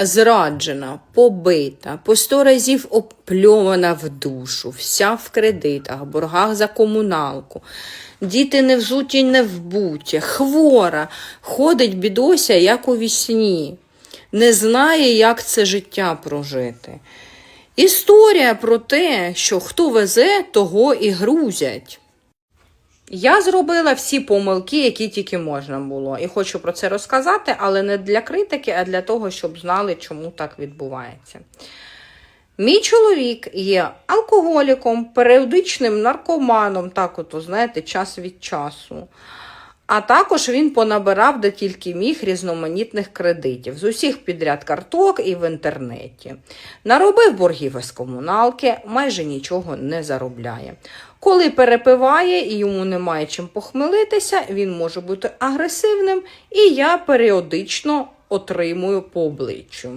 зраджена, побита, по сто разів опльована в душу, вся в кредитах, боргах за комуналку. Діти не взуті, не вбуті, хвора, ходить бідося, як у вісні, не знає, як це життя прожити. Історія про те, що хто везе, того і грузять. Я зробила всі помилки, які тільки можна було. І хочу про це розказати, але не для критики, а для того, щоб знали, чому так відбувається. Мій чоловік є алкоголіком, періодичним наркоманом, так от, знаєте, час від часу. А також він понабирав де тільки міг різноманітних кредитів з усіх підряд карток і в інтернеті. Наробив боргів із комуналки, майже нічого не заробляє. Коли перепиває і йому немає чим похмелитися, він може бути агресивним, і я періодично отримую по обличчю.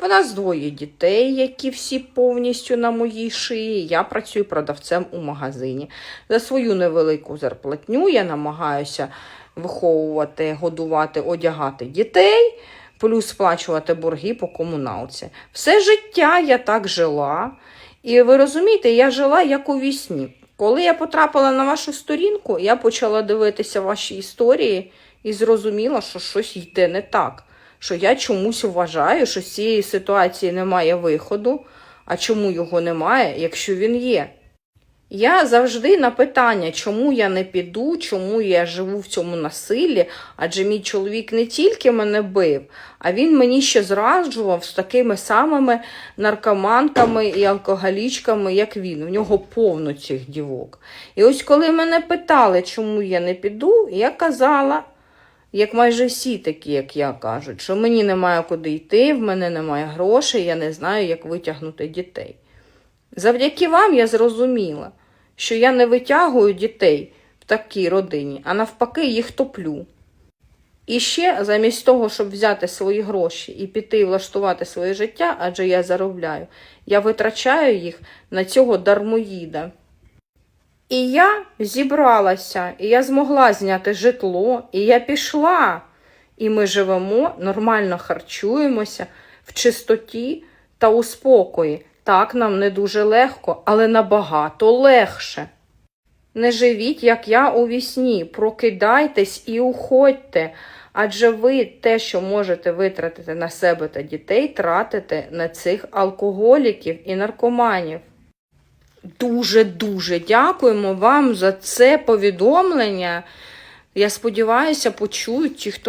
В нас двоє дітей, які всі повністю на моїй шиї. Я працюю продавцем у магазині. За свою невелику зарплатню я намагаюся виховувати, годувати, одягати дітей, плюс сплачувати борги по комуналці. Все життя я так жила. І ви розумієте, я жила як у вісні. Коли я потрапила на вашу сторінку, я почала дивитися ваші історії і зрозуміла, що щось йде не так що я чомусь вважаю, що з цієї ситуації немає виходу, а чому його немає, якщо він є. Я завжди на питання, чому я не піду, чому я живу в цьому насиллі, адже мій чоловік не тільки мене бив, а він мені ще зраджував з такими самими наркоманками і алкоголічками, як він. У нього повно цих дівок. І ось коли мене питали, чому я не піду, я казала, як майже всі такі, як я кажуть, що мені немає куди йти, в мене немає грошей, я не знаю, як витягнути дітей. Завдяки вам я зрозуміла, що я не витягую дітей в такій родині, а навпаки, їх топлю. І ще, замість того, щоб взяти свої гроші і піти влаштувати своє життя, адже я заробляю, я витрачаю їх на цього дармоїда. І я зібралася, і я змогла зняти житло, і я пішла. І ми живемо, нормально харчуємося в чистоті та у спокої. Так нам не дуже легко, але набагато легше. Не живіть, як я у вісні, прокидайтесь і уходьте, адже ви те, що можете витратити на себе та дітей, тратите на цих алкоголіків і наркоманів. Дуже-дуже дякуємо вам за це повідомлення. Я сподіваюся, почують ті, хто